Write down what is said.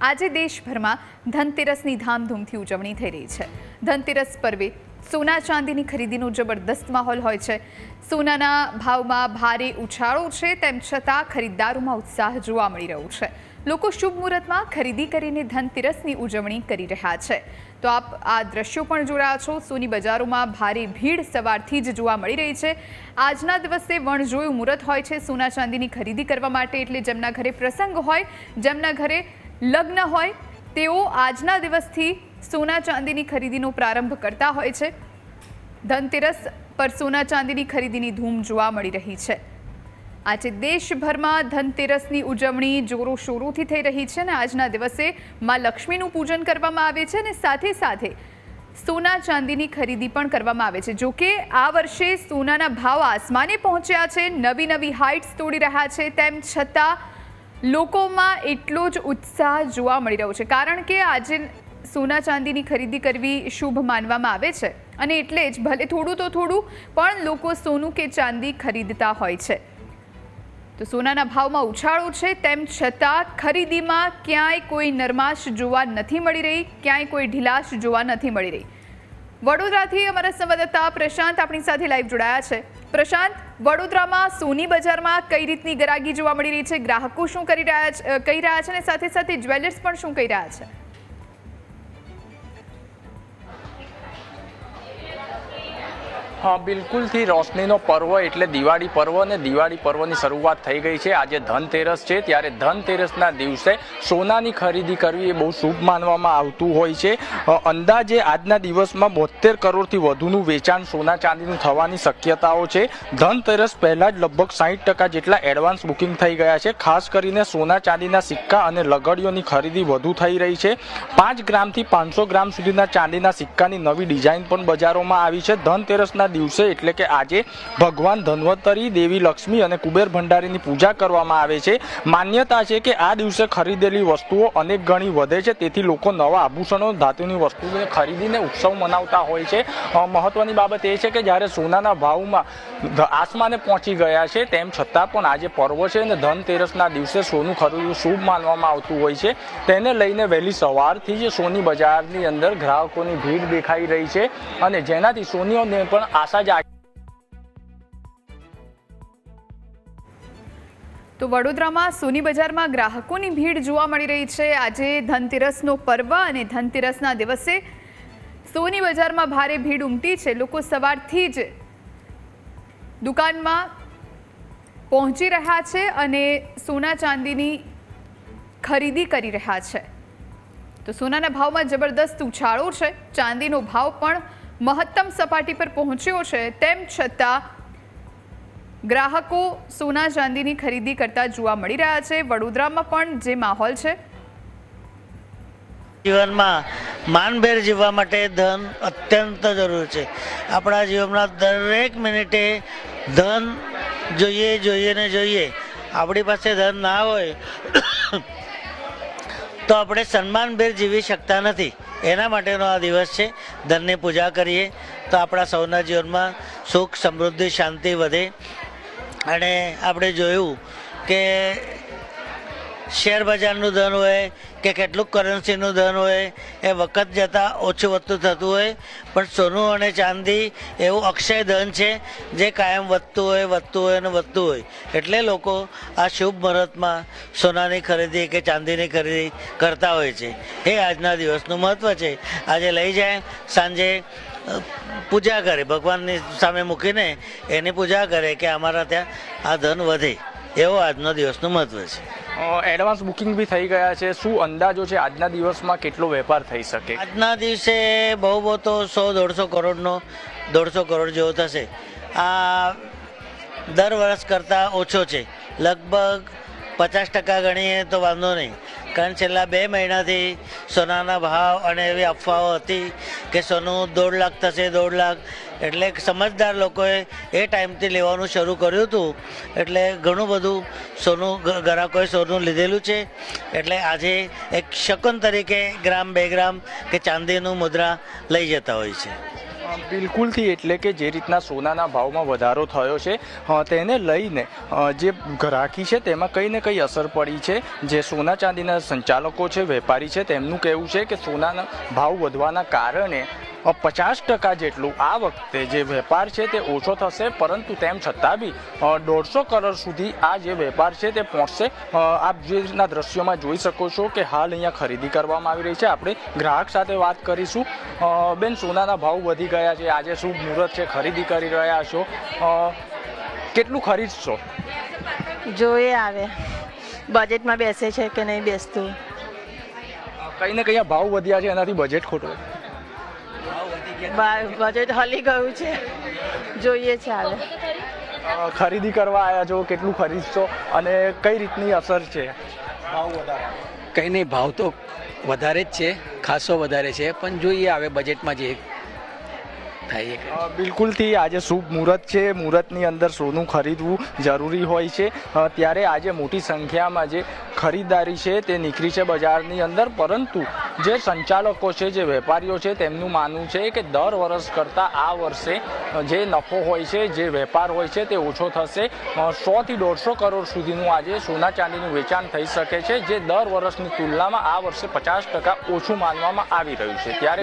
આજે દેશભરમાં ધનતેરસની ધામધૂમથી ઉજવણી થઈ રહી છે. ધનતેરસ પર્વે સોના ચાંદીની ખરીદીનો જબરદસ્ત માહોલ હોય છે. સોનાના ભાવમાં ભારે ઉછાળો છે, તેમ છતાં ખરીદદારોમાં ઉત્સાહ જોવા મળી રહ્યો છે. લોકો શુભ મુહૂર્તમાં ખરીદી કરીને ધનતેરસની ઉજવણી કરી રહ્યા છે. તો આપ આ દ્રશ્યો પણ જોડાયા છો. સોની બજારોમાં ભારે ભીડ સવારથી જ જોવા મળી રહી છે. આજના દિવસે વણજોયું મુહૂર્ત હોય છે સોના ચાંદીની ખરીદી કરવા માટે, એટલે જેમના ઘરે પ્રસંગ હોય, જેમના ઘરે લગ્ન હોય, તેઓ આજના દિવસથી સોના ચાંદીની ખરીદીનો પ્રારંભ કરતા હોય છે. ધનતેરસ પર સોના ચાંદીની ખરીદીની ધૂમ જોવા મળી રહી છે. આજે દેશભરમાં ધનતેરસની ઉજવણી જોરો શોરોથી થઈ રહી છે અને આજના દિવસે માં લક્ષ્મીનું પૂજન કરવામાં આવે છે અને સાથે સાથે સોના ચાંદીની ખરીદી પણ કરવામાં આવે છે. જો કે આ વર્ષે સોનાના ભાવ આસમાને પહોંચ્યા છે. નવી નવી હાઇટ્સ તોડી રહ્યા છે. તેમ છતાં લોકોમાં એટલો જ ઉત્સાહ જોવા મળી રહ્યો છે. કારણ કે આજે સોના ચાંદીની ખરીદી કરવી શુભ માનવામાં આવે છે. અને એટલે જ ભલે થોડું તો થોડું, પણ લોકો સોનું કે ચાંદી ખરીદતા હોય છે. તો સોનાના ભાવમાં ઉછાળો છે, તેમ છતાં ખરીદીમાં ક્યાંય કોઈ નરમાશ જોવા નથી મળી રહી, ક્યાંય કોઈ ઢીલાશ જોવા નથી મળી રહી. વડોદરાથી અમારા સંવાદદાતા પ્રશાંત આપણી સાથે લાઈવ જોડાયા છે. પ્રશાંત, વડોદરામાં સોની બજારમાં કઈ રીતની ગરાગી જોવા મળી રહી છે? ગ્રાહકો શું કરી રહ્યા કહી રહ્યા છે અને સાથે સાથે જ્વેલર્સ પણ શું કહી રહ્યા છે? હા, બિલકુલથી રોશનીનો પર્વ એટલે દિવાળી પર્વ અને દિવાળી પર્વની શરૂઆત થઈ ગઈ છે. આજે ધનતેરસ છે. ત્યારે ધનતેરસના દિવસે સોનાની ખરીદી કરવી એ બહુ શુભ માનવામાં આવતું હોય છે. અંદાજે આજના દિવસમાં બોતેર કરોડથી વધુનું વેચાણ સોના ચાંદીનું થવાની શક્યતાઓ છે. ધનતેરસ પહેલાં જ લગભગ સાહીઠ ટકા જેટલા એડવાન્સ બુકિંગ થઈ ગયા છે. ખાસ કરીને સોના ચાંદીના સિક્કા અને લગડીઓની ખરીદી વધુ થઈ રહી છે. પાંચ ગ્રામથી પાંચસો ગ્રામ સુધીના ચાંદીના સિક્કાની નવી ડિઝાઇન પણ બજારોમાં આવી છે. ધનતેરસના દિવસે એટલે કે આજે ભગવાન ધન્વંતરી દેવી લક્ષ્મી અને કુબેર ભંડારીની પૂજા કરવામાં આવે છે. માન્યતા છે કે આ દિવસે ખરીદેલી વસ્તુઓ અનેક ગણી વધે છે. તેથી લોકો નવા આભૂષણો, ધાતુની વસ્તુઓને ખરીદીને ઉત્સવ મનાવતા હોય છે. મહત્વની બાબત એ છે કે જ્યારે સોનાના ભાવમાં આસમાને પહોંચી ગયા છે, તેમ છતાં પણ આજે પર્વ છે અને ધનતેરસના દિવસે સોનું ખરીદવું શુભ માનવામાં આવતું હોય છે. તેને લઈને વહેલી સવારથી જ સોની બજારની અંદર ગ્રાહકોની ભીડ દેખાઈ રહી છે અને જેનાથી સોનીઓને પણ આશા જ તો વડોદરામાં સોની બજારમાં ગ્રાહકોની ભીડ જોવા મળી રહી છે. આજે ધનતેરસનો પર્વ અને ધનતેરસના દિવસે સોની બજારમાં ભારે ભીડ ઉમટી છે. લોકો સવારથી જ દુકાનમાં પહોંચી રહ્યા છે અને સોના ચાંદીની ખરીદી કરી રહ્યા છે. તો સોનાના ભાવમાં જબરદસ્ત ઉછાળો છે. ચાંદીનો ભાવ પણ મહત્તમ સપાટી પર પહોંચ્યો છે, તેમ છતાં ગ્રાહકો સોના ચાંદીની ખરીદી કરતા જોવા મળી રહ્યા છે. વડોદરામાં પણ જે માહોલ છે. જીવનમાં માનભેર જીવવા માટે ધન અત્યંત જરૂરી છે. આપણા જીવનમાં દરેક મિનિટે ધન જોઈએ જોઈએ ને જોઈએ. આપણી પાસે ધન ના હોય, તો આપણે સન્માનભેર જીવી શકતા નથી. એના માટેનો આ દિવસ છે. ધનની પૂજા કરીએ તો આપણા સૌના જીવનમાં સુખ, સમૃદ્ધિ, શાંતિ વધે. અને આપણે જોયું કે શેર બજારનું ધન હોય કે કેટલુંક કરન્સીનું ધન હોય, એ વખત જતાં ઓછું વધતું થતું હોય. પણ સોનું અને ચાંદી એવું અક્ષય ધન છે જે કાયમ વધતું હોય વધતું હોય અને વધતું હોય. એટલે લોકો આ શુભ મુહૂર્તમાં સોનાની ખરીદી કે ચાંદીની ખરીદી કરતા હોય છે. એ આજના દિવસનું મહત્ત્વ છે. આજે લઈ જાય સાંજે પૂજા કરે ભગવાનની સામે મૂકીને એની પૂજા કરે કે અમારા ત્યાં આ ધન વધે. એવો આજનો દિવસનું મહત્ત્વ છે. એડવાન્સ બુકિંગ બી થઈ ગયા છે. શું અંદાજો છે આજના દિવસમાં કેટલો વેપાર થઈ શકે? આજના દિવસે બહુ બહુ તો સો દોઢસો કરોડનો દોઢસો કરોડ જેવો થશે. આ દર વર્ષ કરતાં ઓછો છે. લગભગ પચાસ ટકા ગણીએ તો વાંધો નહીં. કારણ છેલ્લા બે મહિનાથી સોનાના ભાવ અને એવી અફવાઓ હતી કે સોનું દોઢ લાખ થશે, દોઢ લાખ. એટલે સમજદાર લોકોએ એ ટાઈમથી લેવાનું શરૂ કર્યું હતું. એટલે ઘણું બધું સોનું ગ્રાહકોએ સોનું લીધેલું છે. એટલે આજે એક શકન તરીકે ગ્રામ બે ગ્રામ કે ચાંદીનું મુદ્રા લઈ જતા હોય છે. બિલકુલથી એટલે કે જે રીતના સોનાના ભાવમાં વધારો થયો છે તેને લઈને જે ગ્રાહકી છે તેમાં કંઈ ને કંઈ અસર પડી છે. જે સોના ચાંદીના સંચાલકો છે, વેપારી છે, તેમનું કહેવું છે કે સોનાના ભાવ વધવાના કારણે પચાસ ટકા જેટલું આ વખતે જે વેપાર છે તે ઓછો થશે પરંતુ તેમ છતાં બી દોઢસો કરોડ સુધી આ જે વેપાર છે તે પહોંચશે. આપ જેના દ્રશ્યોમાં જોઈ શકો છો કે હાલ અહીંયા ખરીદી કરવામાં આવી રહી છે. આપણે ગ્રાહક સાથે વાત કરીશું. બેન સોનાના ભાવ વધી ગયા છે. આજે શું મુહૂર્ત છે? ખરીદી કરી રહ્યા છો. કેટલું ખરીદશો? જોઈએ આવે. બજેટમાં બેસે છે કે નહીં બેસતું. કંઈ ને કંઈ ભાવ વધ્યા છે એનાથી બજેટ ખોટું બજેટ હલી ગયું છે. જોઈએ છે હાલ. ખરીદી કરવા આવ્યા છો કેટલું ખરીદશો અને કઈ રીતની અસર છે? ભાવ વધારે. કંઈ નહીં ભાવ તો વધારે જ છે ખાસો વધારે છે પણ જોઈએ આવે બજેટમાં જે થાય એ બિલકુલથી આજે શુભ મુહૂર્ત છે. મુહૂર્તની અંદર સોનું ખરીદવું જરૂરી હોય છે. ત્યારે આજે મોટી સંખ્યામાં જે ખરીદારી છે તે નીકળી છે બજારની અંદર. પરંતુ જે સંચાલકો છે, જે વેપારીઓ છે, તેમનું માનવું છે કે દર વર્ષ કરતાં આ વર્ષે જે નફો હોય છે, જે વેપાર હોય છે તે ઓછો થશે. સોથી દોઢસો કરોડ સુધીનું આજે સોના ચાંદીનું વેચાણ થઈ શકે છે, જે દર વર્ષની તુલનામાં આ વર્ષે પચાસ ટકા ઓછું માનવામાં આવી રહ્યું છે. ત્યારે